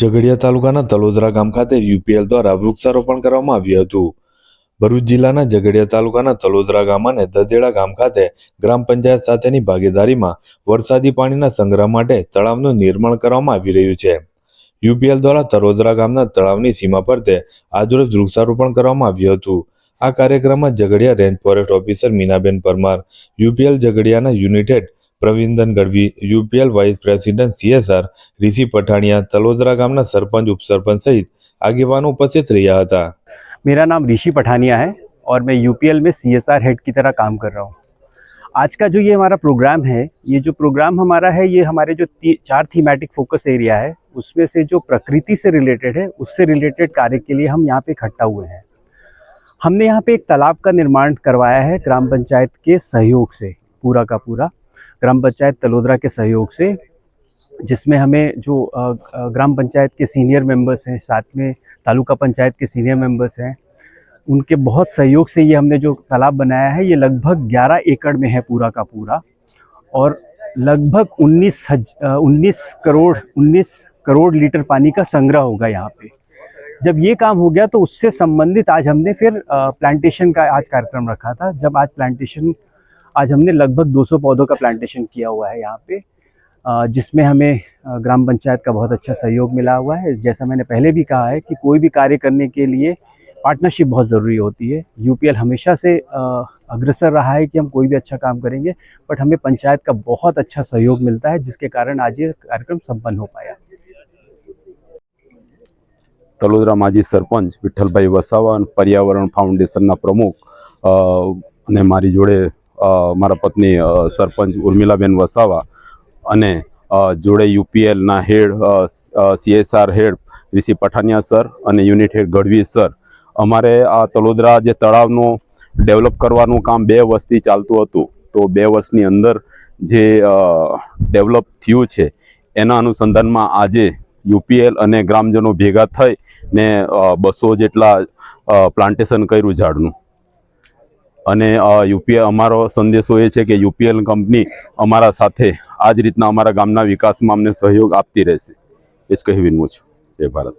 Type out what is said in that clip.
ઝઘડિયા તાલુકાના તલોદરા ગામ ખાતે યુપીએલ દ્વારા વૃક્ષારોપણ કરવામાં આવ્યું હતું. ભરૂચ જિલ્લાના ઝઘડિયા તાલુકાના તલોદરા ગામ અને દદેડા ગામ ખાતે ગ્રામ પંચાયત સાથેની ભાગીદારીમાં વરસાદી પાણીના સંગ્રહ માટે તળાવનું નિર્માણ કરવામાં આવી રહ્યું છે. યુપીએલ દ્વારા તલોદરા ગામના તળાવની સીમા ફરતે આજરોજ વૃક્ષારોપણ કરવામાં આવ્યું હતું. આ કાર્યક્રમમાં Jhagadia range forest officer Minaben Parmar, UPL ઝઘડિયાના United Pravindan Gadhvi UPL vice president CSR Rishi Pathania Talodara गामना sarpanch उपसरपंच सहित આગેવાનો ઉપસ્થિત રહ્યા હતા मेरा नाम ऋषि पठानिया है और मैं यूपीएल में सीएसआर हेड की तरह काम कर रहा हूँ आज का जो ये हमारा प्रोग्राम है ये जो प्रोग्राम हमारा है ये हमारे जो ती, चार थीमेटिक फोकस एरिया है उसमें से जो प्रकृति से रिलेटेड है उससे रिलेटेड कार्य के लिए हम यहाँ पे इकट्ठा हुए हैं हमने यहाँ पे एक तालाब का निर्माण करवाया है ग्राम पंचायत के सहयोग से पूरा का पूरा ग्राम पंचायत तलोदरा के सहयोग से, जिसमें हमें जो ग्राम पंचायत के सीनियर मेंबर्स हैं, साथ में तालुका पंचायत के सीनियर मेंबर्स हैं, उनके बहुत सहयोग से ये हमने जो तालाब बनाया है, ये लगभग 11 एकड़ में है पूरा का पूरा, और लगभग 19 हज उन्नीस करोड़ 19 करोड़ लीटर पानी का संग्रह होगा यहाँ पे। जब ये काम हो गया तो उससे संबंधित आज हमने फिर प्लांटेशन का आज कार्यक्रम रखा था। जब आज प्लांटेशन आज हमने लगभग 200 पौधों का प्लांटेशन किया हुआ है यहाँ पे अ, जिसमें हमें अ, ग्राम पंचायत का बहुत अच्छा सहयोग मिला हुआ है जैसा मैंने पहले भी कहा है कि कोई भी कार्य करने के लिए पार्टनरशिप बहुत ज़रूरी होती है यूपीएल हमेशा से अ, अग्रसर रहा है कि हम कोई भी अच्छा काम करेंगे बट हमें पंचायत का बहुत अच्छा सहयोग मिलता है जिसके कारण आज ये कार्यक्रम संपन्न हो पाया તલોદરા માજી સરપંચ વિઠ્ઠલભાઈ વસાવા અને પર્યાવરણ ફાઉન્ડેશનના પ્રમુખ અ, અને મારી જોડે અ, મારા પત્ની સરપંચ ઉર્મિલાબેન વસાવા અને જોડે યુપીએલના head CSR head Rishi Pathania sir અને યુનિટ હેડ ગઢવી સર. અમારે આ તલોદરા જે તળાવનું ડેવલપ કરવાનું કામ બે વર્ષથી ચાલતું હતું. તો બે વર્ષની અંદર જે ડેવલપ થયું છે, એના અનુસંધાનમાં આજે યુપીએલ અને ગ્રામજનો ભેગા થઈ ને બસો જેટલા પ્લાન્ટેશન કર્યું ઝાડનું. અને યુપીએ અમારો સંદેશો એ છે કે યુપીએલ કંપની અમારા સાથે આ જ રીતના અમારા ગામના વિકાસમાં અમને સહયોગ આપતી રહેશે. એ જ કહી વિનમું છું. જય ભારત.